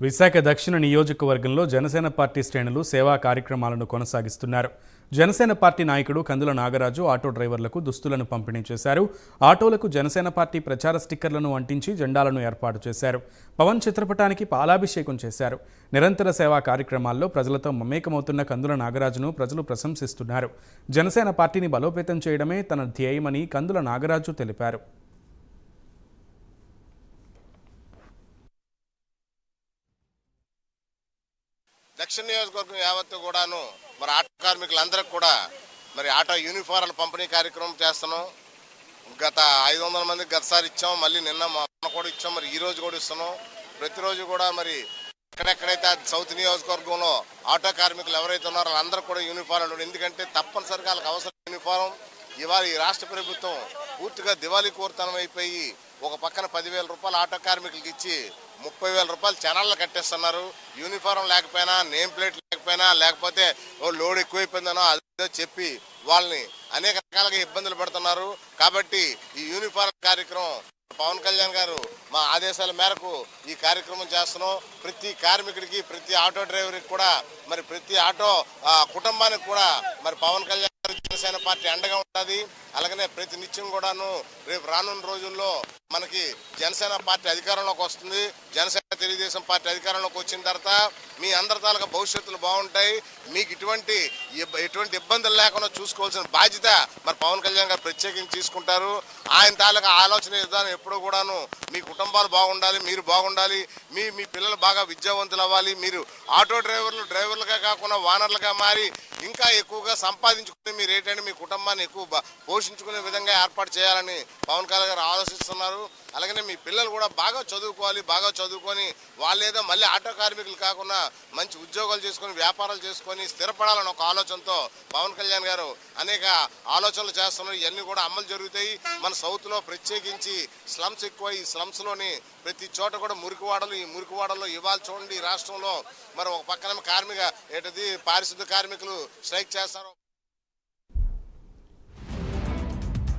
విశాఖ దక్షిణ నియోజకవర్గంలో జనసేన పార్టీ శ్రేణులు సేవా కార్యక్రమాలను కొనసాగిస్తున్నారు. జనసేన పార్టీ నాయకుడు కందుల నాగరాజు ఆటో డ్రైవర్లకు దుస్తులను పంపిణీ చేశారు. ఆటోలకు జనసేన పార్టీ ప్రచార స్టిక్కర్లను అంటించి జెండాలను ఏర్పాటు చేశారు. పవన్ చిత్రపటానికి పాలాభిషేకం చేశారు. నిరంతర సేవా కార్యక్రమాల్లో ప్రజలతో మమేకమవుతున్న కందుల నాగరాజును ప్రజలు ప్రశంసిస్తున్నారు. జనసేన పార్టీని బలోపేతం చేయడమే తన ధ్యేయమని కందుల నాగరాజు తెలిపారు. దక్షిణ నియోజకవర్గం యావత్తు కూడాను మరి ఆటో కార్మికులందరికి కూడా మరి ఆటో యూనిఫారాల పంపిణీ కార్యక్రమం చేస్తున్నాం. గత ఐదు వందల మందికి గతసారి ఇచ్చాం మళ్ళీ నిన్న మొన్న కూడా ఇచ్చాం మరి ఈ రోజు కూడా ఇస్తున్నాం. ప్రతిరోజు కూడా మరి ఎక్కడెక్కడైతే సౌత్ నియోజకవర్గంలో ఆటో కార్మికులు ఎవరైతే ఉన్నారో వాళ్ళందరూ కూడా యూనిఫారం ఎందుకంటే తప్పనిసరిగా వాళ్ళకి అవసరం యూనిఫారం ఇవాళ ఈ రాష్ట్ర ప్రభుత్వం పూర్తిగా దివాళీ కోరుతనం అయిపోయి ఒక పక్కన పదివేల రూపాయలు ఆటో కార్మికులకి ఇచ్చి ముప్పై వేల రూపాయలు ఛానళ్ళు కట్టేస్తున్నారు. యూనిఫారం లేకపోయినా నేమ్ ప్లేట్ లేకపోయినా లేకపోతే ఓ లోడ్ ఎక్కువైపోయిందనో అదో చెప్పి వాళ్ళని అనేక రకాలుగా ఇబ్బందులు పడుతున్నారు. కాబట్టి ఈ యూనిఫారం కార్యక్రమం పవన్ కళ్యాణ్ గారు మా ఆదేశాల మేరకు ఈ కార్యక్రమం చేస్తున్నాం. ప్రతి కార్మికుడికి ప్రతి ఆటో డ్రైవర్కి కూడా మరి ప్రతి ఆటో కుటుంబానికి కూడా మరి పవన్ కళ్యాణ్ జనసేన పార్టీ అండగా ఉంటుంది. అలాగనే ప్రతి నిత్యం కూడాను రేపు రానున్న రోజుల్లో మనకి జనసేన పార్టీ అధికారంలోకి వస్తుంది. జనసేన తెలుగుదేశం పార్టీ అధికారంలోకి వచ్చిన తర్వాత మీ అందరి తాలూకా భవిష్యత్తులు బాగుంటాయి. మీకు ఇటువంటి ఎటువంటి ఇబ్బందులు లేకుండా చూసుకోవాల్సిన బాధ్యత మరి పవన్ కళ్యాణ్ గారు ప్రత్యేకించి తీసుకుంటారు. ఆయన తాలూకా ఆలోచన విధానం ఎప్పుడూ కూడాను మీ కుటుంబాలు బాగుండాలి మీరు బాగుండాలి మీ మీ పిల్లలు బాగా విద్యావంతులు అవ్వాలి మీరు ఆటో డ్రైవర్లు డ్రైవర్లుగా కాకుండా వానర్లుగా మారి ఇంకా ఎక్కువగా సంపాదించుకుని మీరు ఏంటంటే మీ కుటుంబాన్ని ఎక్కువ పోషించుకునే విధంగా ఏర్పాటు చేయాలని పవన్ కళ్యాణ్ గారు ఆలోచిస్తున్నారు. అలాగనే మీ పిల్లలు కూడా బాగా చదువుకోవాలి బాగా చదువుకొని వాళ్ళేదో మళ్ళీ ఆటో కార్మికులు కాకుండా మంచి ఉద్యోగాలు చేసుకొని వ్యాపారాలు చేసుకొని స్థిరపడాలని ఒక ఆలోచనతో పవన్ కళ్యాణ్ గారు అనేక ఆలోచనలు చేస్తున్నారు. ఇవన్నీ కూడా అమలు జరుగుతాయి. మన సౌత్లో ప్రత్యేకించి స్లమ్స్ ఎక్కువ ఈ స్లమ్స్లోని ప్రతి చోట కూడా మురికివాడలు ఈ మురికివాడలో ఇవాళ చూడండి ఈ రాష్ట్రంలో. మరి ఒక పక్కన కార్మిక ఏంటది పారిశుద్ధ కార్మికులు స్ట్రైక్ చేస్తారో